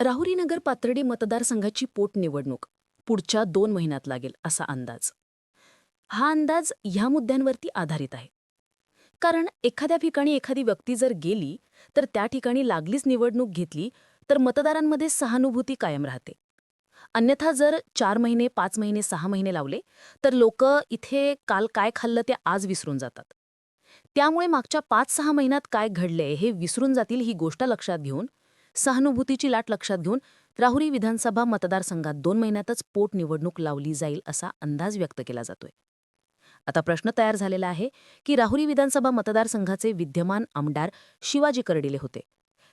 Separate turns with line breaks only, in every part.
राहुरीनगर पाथर्डी मतदारसंघाची पोटनिवडणूक. पुढच्या दोन महिन्यात लागेल असा अंदाज. हा अंदाज ह्या मुद्द्यांवरती आधारित आहे. कारण एखाद्या ठिकाणी एखादी व्यक्ती जर गेली तर त्या ठिकाणी लागलीच निवडणूक घेतली तर मतदारांमध्ये सहानुभूती कायम राहते. अन्यथा जर चार महिने पाच महिने सहा महिने लावले तर लोक इथे काल काय खाल्लं ते आज विसरून जातात. त्यामुळे मागच्या पाच सहा महिन्यात काय घडले हे विसरून जातील ही गोष्ट लक्षात घेऊन सहानुभूतीची लाट लक्षात घेऊन राहुरी विधानसभा मतदारसंघात दोन महिन्यातच पोटनिवडणूक लावली जाईल असा अंदाज व्यक्त केला जातोय. आता प्रश्न तयार झालेला आहे की राहुरी विधानसभा मतदारसंघाचे विद्यमान आमदार शिवाजी कर्डिले होते.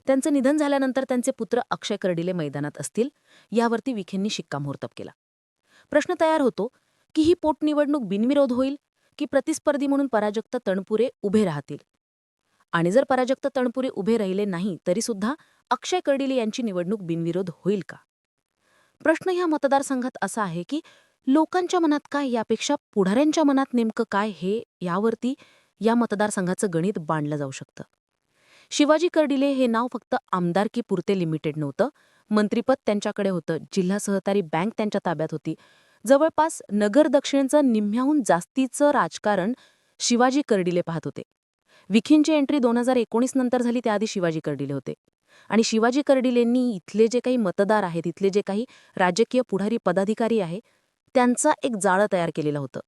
त्यांचं निधन झाल्यानंतर त्यांचे पुत्र अक्षय कर्डिले मैदानात असतील यावरती विखेंनी शिक्कामोर्तब केला. प्रश्न तयार होतो की ही पोटनिवडणूक बिनविरोध होईल की प्रतिस्पर्धी म्हणून पराजक्त तणपुरे उभे राहतील? आणि जर पराजक्त तणपुरे उभे राहिले नाही तरीसुद्धा अक्षय कर्डिले यांची निवडणूक बिनविरोध होईल का? प्रश्न ह्या मतदारसंघात असा आहे की लोकांच्या मनात काय यापेक्षा पुढाऱ्यांच्या मनात नेमकं काय हे यावरती या मतदारसंघाचं गणित बांधलं जाऊ शकतं. शिवाजी कर्डिले हे नाव फक्त आमदारकीपुरते लिमिटेड नव्हतं. मंत्रीपद त्यांच्याकडे होतं. जिल्हा सहकारी बँक त्यांच्या ताब्यात होती. जवळपास नगर दक्षिणचं निम्म्याहून जास्तीचं राजकारण शिवाजी कर्डिले पाहत होते. विखींची एंट्री दोन हजार एकोणीस नंतर झाली त्याआधी शिवाजी कर्डिले होते. आणि शिवाजी कर्डिलेंनी इथले जे काही मतदार आहेत इथले जे काही राजकीय पुढारी पदाधिकारी आहे त्यांचा एक जाळं तयार केलेलं होतं.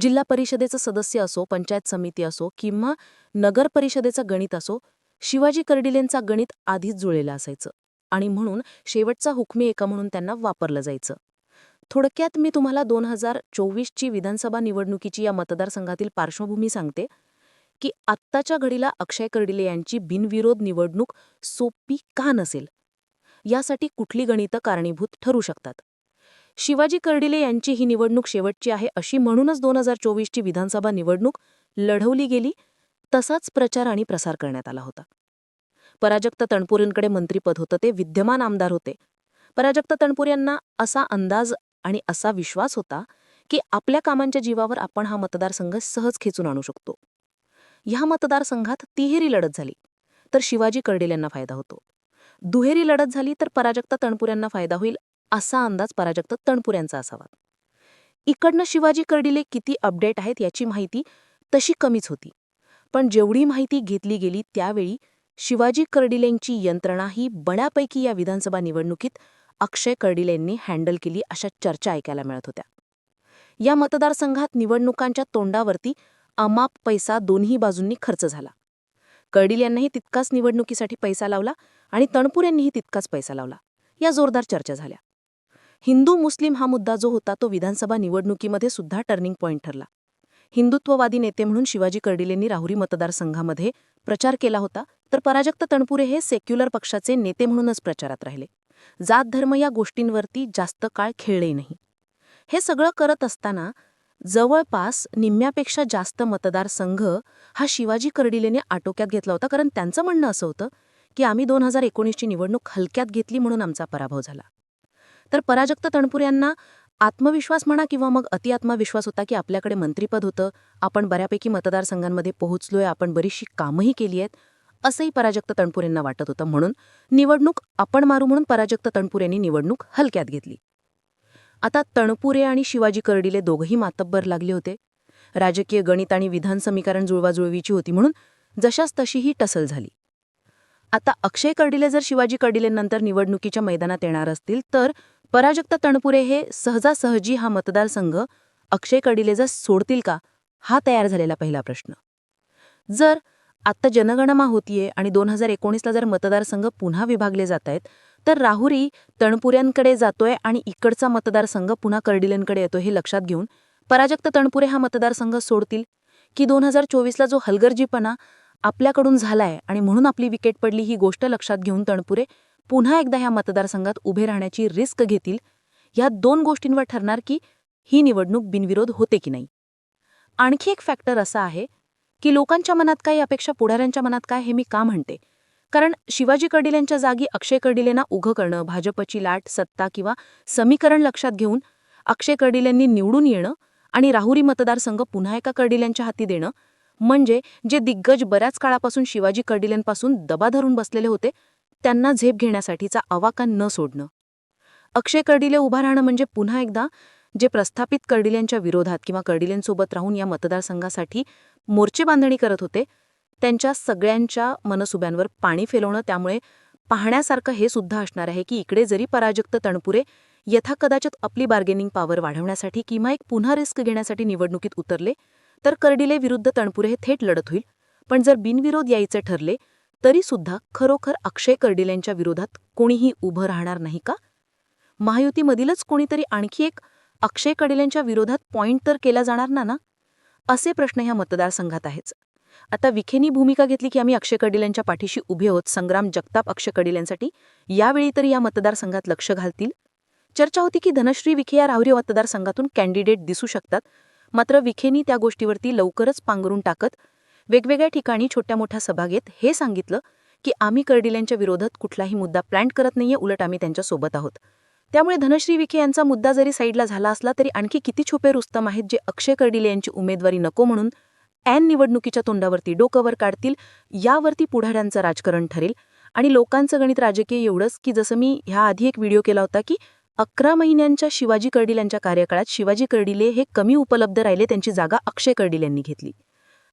जिल्हा परिषदेचं सदस्य असो पंचायत समिती असो किंवा नगर परिषदेचं गणित असो शिवाजी कर्डिलेंचा गणित आधीच जुळलेलं असायचं आणि म्हणून शेवटचा हुकमी एका म्हणून त्यांना वापरलं जायचं. थोडक्यात मी तुम्हाला दोन हजार चोवीसची विधानसभा निवडणुकीची या मतदारसंघातील पार्श्वभूमी सांगते. की आत्ताच्या घडीला अक्षय कर्डिले यांची बिनविरोध निवडणूक सोपी का नसेल? यासाठी कुठली गणितं कारणीभूत ठरू शकतात? शिवाजी कर्डिले यांची ही निवडणूक शेवटची आहे अशी म्हणूनच दोन हजार चोवीसची विधानसभा निवडणूक लढवली गेली तसाच प्रचार आणि प्रसार करण्यात आला होता. पराजक्त तणपुरेंकडे मंत्रीपद होतं ते विद्यमान आमदार होते. पराजक्त तणपुरेंना असा अंदाज आणि असा विश्वास होता की आपल्या कामांच्या जीवावर आपण हा मतदारसंघ सहज खेचून आणू शकतो. ह्या मतदारसंघात तिहेरी लढत झाली तर शिवाजी कर्डिलेंना फायदा होतो. दुहेरी लढत झाली तर पराजक्त तणपुऱ्यांना फायदा होईल असा अंदाज पराजक्त तणपुऱ्यांचा असावा. इकडनं शिवाजी कर्डिले किती अपडेट आहेत याची माहिती तशी कमीच होती. पण जेवढी माहिती घेतली गेली त्यावेळी शिवाजी कर्डिलेंची यंत्रणा ही बऱ्यापैकी या विधानसभा निवडणुकीत अक्षय कर्डिलेंनी हँडल केली अशा चर्चा ऐकायला मिळत होत्या. या मतदारसंघात निवडणुकांच्या तोंडावरती अमाप पैसा दोन्ही बाजूंनी खर्च झाला. कर्डिल यांनाही तितकाच निवडणुकीसाठी पैसा लावला आणि तणपूर यांनीही तितकाच पैसा लावला. या जोरदार चर्चा झाल्या. हिंदू मुस्लिम हा मुद्दा जो होता तो विधानसभा निवडणुकीमध्ये सुद्धा टर्निंग पॉईंट ठरला. हिंदुत्ववादी नेते म्हणून शिवाजी कर्डिलेंनी राहुरी मतदारसंघामध्ये प्रचार केला होता तर पराजक्त तणपुरे हे सेक्युलर पक्षाचे नेते म्हणूनच प्रचारात राहिले. जात धर्म या गोष्टींवरती जास्त काळ खेळले नाही. हे सगळं करत असताना जवळपास निम्म्यापेक्षा जास्त मतदारसंघ हा शिवाजी कर्डिलेने आटोक्यात घेतला होता. कारण त्यांचं म्हणणं असं होतं की आम्ही दोन हजार एकोणीसची निवडणूक हलक्यात घेतली म्हणून आमचा पराभव झाला. तर पराजक्त तणपुर यांना आत्मविश्वास म्हणा किंवा मग अतिआत्मविश्वास होता की आपल्याकडे मंत्रीपद होतं आपण बऱ्यापैकी मतदारसंघांमध्ये पोहोचलोय आपण बरीचशी कामंही केली आहेत असंही पराजक्त तणपुरेंना वाटत होतं. म्हणून निवडणूक आपण मारू म्हणून पराजक्त तणपुरेंनी निवडणूक हलक्यात घेतली. आता तणपुरे आणि शिवाजी कर्डिले दोघंही मातब्बर लागले होते. राजकीय गणित आणि विधान समीकरण जुळवाजुळवीची होती म्हणून जशास तशी ही टसल झाली. आता अक्षय कर्डिले जर शिवाजी कर्डिलेंनंतर निवडणुकीच्या मैदानात येणार असतील तर पराजक्त तणपुरे हे सहजासहजी हा मतदारसंघ अक्षय कर्डिले जर सोडतील का हा तयार झालेला पहिला प्रश्न. जर आत्ता जनगणना होतीये आणि दोन हजार एकोणीसला जर मतदारसंघ पुन्हा विभागले जात आहेत तर राहुरी तणपुऱ्यांकडे जातोय आणि इकडचा मतदारसंघ पुन्हा कर्डिलेंकडे येतोय हे लक्षात घेऊन पराजक्त तणपुरे हा मतदारसंघ सोडतील की दोन हजार चोवीसला जो हलगर्जीपणा आपल्याकडून झालाय आणि म्हणून आपली विकेट पडली ही गोष्ट लक्षात घेऊन तणपुरे पुन्हा एकदा ह्या मतदारसंघात उभे राहण्याची रिस्क घेतील. या दोन गोष्टींवर ठरणार की ही निवडणूक बिनविरोध होते की नाही. आणखी एक फॅक्टर असा आहे की लोकांच्या मनात काय अपेक्षा पुढाऱ्यांच्या मनात काय हे मी का म्हणते? कारण शिवाजी कडिलेंच्या जागी अक्षय कर्डिलेंना उघं करणं भाजपची लाट सत्ता किंवा समीकरण लक्षात घेऊन अक्षय कडिलेंनी निवडून येणं आणि राहुरी मतदारसंघ पुन्हा एका कडिलेंच्या हाती देणं म्हणजे जे दिग्गज बऱ्याच काळापासून शिवाजी कडिलेंपासून दबा धरून बसलेले होते त्यांना झेप घेण्यासाठीचा आवाका न सोडणं. अक्षय कर्डिले उभा राहणं म्हणजे पुन्हा एकदा जे प्रस्थापित कर्डिल्यांच्या विरोधात किंवा कर्डिलेंसोबत राहून या मतदारसंघासाठी मोर्चे बांधणी करत होते त्यांच्या सगळ्यांच्या मनसुब्यांवर पाणी फेलवणं त्यामुळे पाहण्यासारखं हे सुद्धा असणार आहे की इकडे जरी पराजक्त तणपुरे यथाकदाचित आपली बार्गेनिंग पॉवर वाढवण्यासाठी किंवा एक पुन्हा रिस्क घेण्यासाठी निवडणुकीत उतरले तर कर्डिले विरुद्ध तणपुरे हे थेट लढत होईल. पण जर बिनविरोध यायचे ठरले तरी सुद्धा खरोखर अक्षय कर्डिलेंच्या विरोधात कोणीही उभं राहणार नाही का? महायुतीमधीलच कोणीतरी आणखी एक अक्षय कर्डिलेंच्या विरोधात पॉइंट तर केला जाणार ना ना? असे प्रश्न ह्या मतदारसंघात आहेच. आता विखेनी भूमिका घेतली की आम्ही अक्षय कडिलांच्या पाठीशी उभे आहोत संग्राम जगताप अक्षय कर्डिलेंसाठी यावेळी तरी या मतदारसंघात लक्ष घालतील? चर्चा होती की धनश्री विखे या राहुरी मतदारसंघातून कॅन्डिडेट दिसू शकतात. मात्र विखेनी त्या गोष्टीवरती लवकरच पांघरून टाकत वेगवेगळ्या ठिकाणी छोट्या मोठ्या सभा घेत हे सांगितलं की आम्ही कर्डिलेंच्या विरोधात कुठलाही मुद्दा प्लॅन्ट करत नाहीये उलट आम्ही त्यांच्यासोबत आहोत. त्यामुळे धनश्री विखे यांचा मुद्दा जरी साईडला झाला असला तरी आणखी किती छुपे रुस्तम आहेत जे अक्षय कर्डिले यांची उमेदवारी नको म्हणून ऐन निवडणुकीच्या तोंडावरती डोकंवर काढतील यावरती पुढाऱ्यांचं राजकारण ठरेल. आणि लोकांचं गणित राजकीय एवढंच की जसं मी ह्या आधी एक व्हिडिओ केला होता की अकरा महिन्यांच्या शिवाजी कर्डिलांच्या कार्यकाळात शिवाजी कर्डिले हे कमी उपलब्ध राहिले त्यांची जागा अक्षय कर्डिलेंनी घेतली.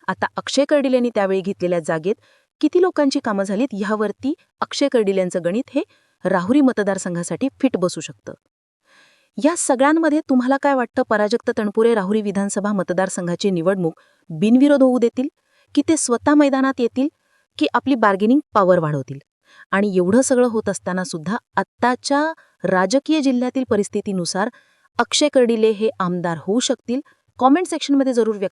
आता अक्षय कर्डिलेंनी त्यावेळी घेतलेल्या जागेत किती लोकांची कामं झालीत ह्यावरती अक्षय कर्डिलेंचं गणित हे राहुरी मतदारसंघासाठी फिट बसू शकतं. या सगळ्यांमध्ये तुम्हाला काय वाटतं? पराजक्त तणपुरे राहुरी विधानसभा मतदारसंघाची निवडणूक बिनविरोध होऊ देतील? की ते स्वतः मैदानात येतील? की आपली बार्गेनिंग पॉवर वाढवतील? आणि एवढं सगळं होत असताना सुद्धा आत्ताच्या राजकीय जिल्ह्यातील परिस्थितीनुसार अक्षय कर्डिले हे आमदार होऊ शकतील? कॉमेंट सेक्शनमध्ये जरूर व्यक्त